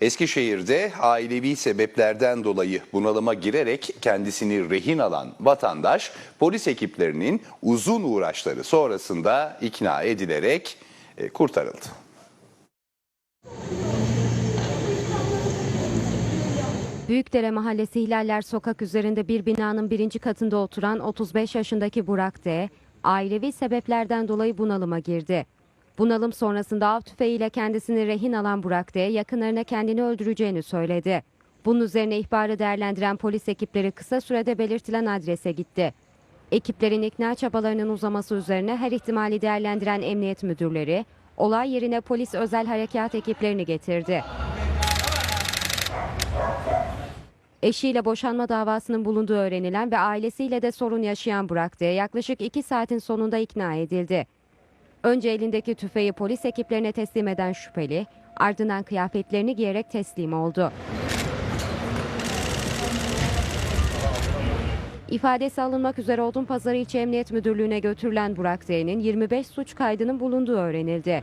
Eskişehir'de ailevi sebeplerden dolayı bunalıma girerek kendisini rehin alan vatandaş polis ekiplerinin uzun uğraşları sonrasında ikna edilerek e, kurtarıldı. Büyükdere Mahallesi Hilaller Sokak üzerinde bir binanın birinci katında oturan 35 yaşındaki Burak D. ailevi sebeplerden dolayı bunalıma girdi. Bunalım sonrasında av tüfeğiyle kendisini rehin alan Burak D. yakınlarına kendini öldüreceğini söyledi. Bunun üzerine ihbarı değerlendiren polis ekipleri kısa sürede belirtilen adrese gitti. Ekiplerin ikna çabalarının uzaması üzerine her ihtimali değerlendiren emniyet müdürleri olay yerine polis özel harekat ekiplerini getirdi. Eşiyle boşanma davasının bulunduğu öğrenilen ve ailesiyle de sorun yaşayan Burak D. yaklaşık iki saatin sonunda ikna edildi. Önce elindeki tüfeği polis ekiplerine teslim eden şüpheli, ardından kıyafetlerini giyerek teslim oldu. İfadesi alınmak üzere Odunpazarı İlçe Emniyet Müdürlüğü'ne götürülen Burak D'nin 25 suç kaydının bulunduğu öğrenildi.